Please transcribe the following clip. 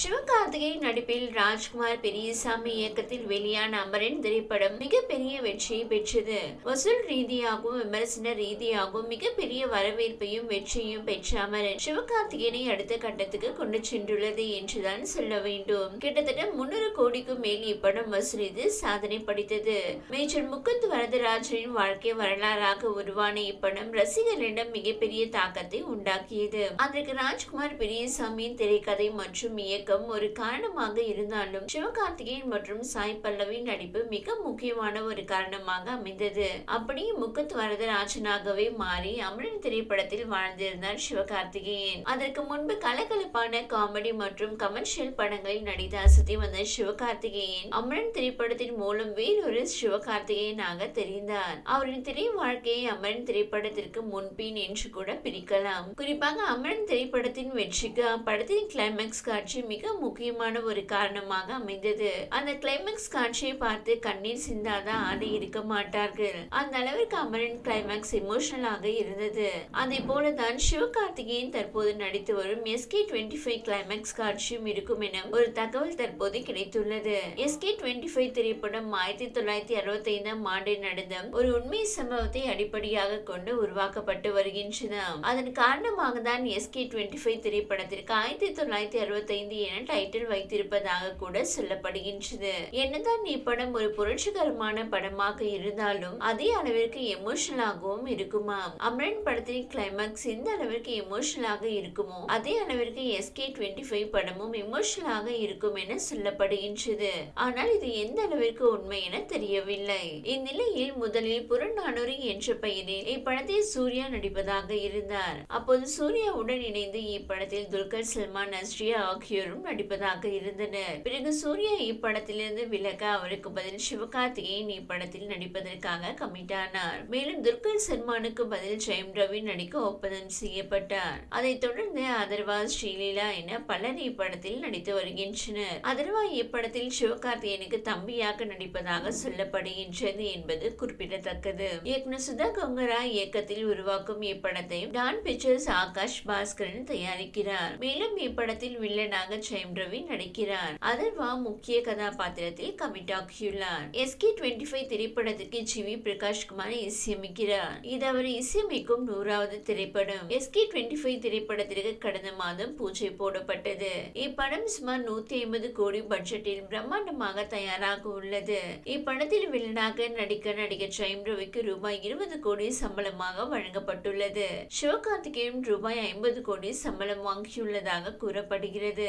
சிவகார்த்திகேயன் நடிப்பில் ராஜ்குமார் பெரியசாமி இயக்கத்தில் வெளியான அமரன் திரைப்படம் மிகப்பெரிய வெற்றியை பெற்றது. வசூல் ரீதியாகவும் விமர்சன ரீதியாகவும் மிகப்பெரிய வரவேற்பையும் வெற்றியும் பெற்ற அமரன் சிவகார்த்திகேயனை அடுத்த கட்டத்துக்கு கொண்டு சென்றுள்ளது என்றுதான் சொல்ல வேண்டும். கிட்டத்தட்ட முன்னூறு கோடிக்கும் மேல் இப்படம் வசூலித்து சாதனை படைத்தது. மேஜர் முகுந்த் வரதராஜனின் வாழ்க்கை வரலாறாக உருவான இப்படம் ரசிகர்களிடம் மிகப்பெரிய தாக்கத்தை உண்டாக்கியது. அதற்கு ராஜ்குமார் பெரியசாமியின் திரைக்கதை மற்றும் இயக்க இயக்கம் ஒரு காரணமாக இருந்தாலும் சிவகார்த்திகேயன் மற்றும் சாய் பல்லவி நடிப்பு மிக முக்கியமான ஒரு காரணமாக அமைந்தது. அப்படி முகுந்த் வரதராஜனாகவே மாறி அமரன் திரைப்படத்தில் வாழ்ந்திருந்தார் சிவகார்த்திகேயன். அதற்கு முன்பு கலகலப்பான காமெடி மற்றும் கமர்ஷியல் படங்களில் நடித்து அசத்தி வந்த சிவகார்த்திகேயன் அமரன் திரைப்படத்தின் மூலம் வேறொரு சிவகார்த்திகேயனாக தெரிந்தார். அவரின் திரை வாழ்க்கையை அமரன் திரைப்படத்திற்கு முன்பின் என்று கூட பிரிக்கலாம். குறிப்பாக அமரன் திரைப்படத்தின் வெற்றிக்கு அப்படத்தின் கிளைமேக்ஸ் காட்சி மிக முக்கியமான ஒரு காரணமாக அமைந்தது. அந்த கிளைமேக்ஸ் காட்சியை பார்த்து கண்ணீர் சிந்தாதான் ஆடி இருக்க மாட்டார்கள். அந்த அளவிற்கு அமரன் கிளைமேக்ஸ் எமோஷனலாக இருந்தது. அதே போலதான் சிவகார்த்திகேயன் தற்போது நடித்து வரும் எஸ்கே டுவெண்ட்டி ஃபைவ் கிளைமேக்ஸ் காட்சியும் இருக்கும் என ஒரு தகவல் தற்போது கிடைத்துள்ளது. எஸ்கே டுவெண்ட்டி ஃபைவ் திரைப்படம் ஆயிரத்தி தொள்ளாயிரத்தி அறுபத்தி ஐந்தாம் ஆண்டில் நடந்த ஒரு உண்மை சம்பவத்தை அடிப்படையாக கொண்டு உருவாக்கப்பட்டு வருகின்றன. அதன் காரணமாக தான் எஸ்கே டுவெண்ட்டி ஃபைவ் திரைப்படத்திற்கு ஆயிரத்தி தொள்ளாயிரத்தி அறுபத்தி ஐந்து என டைட்டில் வைத்திருப்பதாக கூட சொல்லப்படுகின்றது. என்னதான் இப்படம் ஒரு புரட்சிகரமான படமாக இருந்தாலும் அதே அளவிற்கு எமோஷனலாகவும் இருக்குமா? அமரன் படத்தின் கிளைமேக்ஸ் எந்த அளவிற்கு எமோஷனலாக இருக்குமோ அதே அளவிற்கு எஸ்கே டுவெண்ட்டி ஃபைவ் படமும் எமோஷனலாக இருக்கும் என சொல்லப்படுகின்றது. ஆனால் இது எந்த அளவிற்கு உண்மை என தெரியவில்லை. இந்நிலையில் முதலில் புறநானூறு என்ற பெயரில் இப்படத்தில் சூர்யா நடிப்பதாக இருந்தார். அப்போது சூர்யாவுடன் இணைந்து இப்படத்தில் துல்கர் சல்மான் அஸ்ரியா ஆகியோர் ஆகியோரும் நடிப்பதாக இருந்தனர் பிறகு சூர்யா இப்படத்திலிருந்து விலக அவருக்கு பதில் சிவகார்த்திகேயன் இப்படத்தில் நடிப்பதற்காக கமிட் ஆனார். மேலும் துர்கல் சல்மானுக்கு பதில் ஜெயம் ரவி நடிக்க ஒப்பந்தம் செய்யப்பட்டார். அதைத் தொடர்ந்து அதர்வா ஸ்ரீலீலா என பலர் இப்படத்தில் நடித்து வருகின்றனர். அதர்வா இப்படத்தில் சிவகார்த்திகேயனுக்கு தம்பியாக நடிப்பதாக சொல்லப்படுகின்றது என்பது குறிப்பிடத்தக்கது. இயக்குனர் சுதா கொங்கரா இயக்கத்தில் உருவாக்கும் இப்படத்தை டான் பிக்சர்ஸ் ஆகாஷ் பாஸ்கரன் தயாரிக்கிறார். மேலும் இப்படத்தில் வில்லனாக ஜெயம் ரவி நடிக்கிறார் அதர்வா முக்கிய கதாபாத்திரத்தில் கமிட் ஆகியுள்ளார் எஸ்கே டுவெண்ட்டி ஃபைவ் திரைப்படத்துக்கு ஜி வி பிரகாஷ் குமார் இசையமைக்கிறார். இது அவர் இசையமைக்கும் நூறாவது திரைப்படம். எஸ்கே டுவெண்ட்டி ஃபைவ் திரைப்படத்திற்கு கடந்த மாதம் பூஜை போடப்பட்டது. இப்படம் சுமார் நூத்தி ஐம்பது கோடி பட்ஜெட்டில் பிரம்மாண்டமாக தயாராக உள்ளது. இப்படத்தில் வில்லனாக நடிக்க நடிகர் ஜெயம் ரவிக்கு ரூபாய் இருபது கோடி சம்பளமாக வழங்கப்பட்டுள்ளது. சிவகார்த்திகேயன் ரூபாய் ஐம்பது கோடி சம்பளம் வாங்கியுள்ளதாக கூறப்படுகிறது.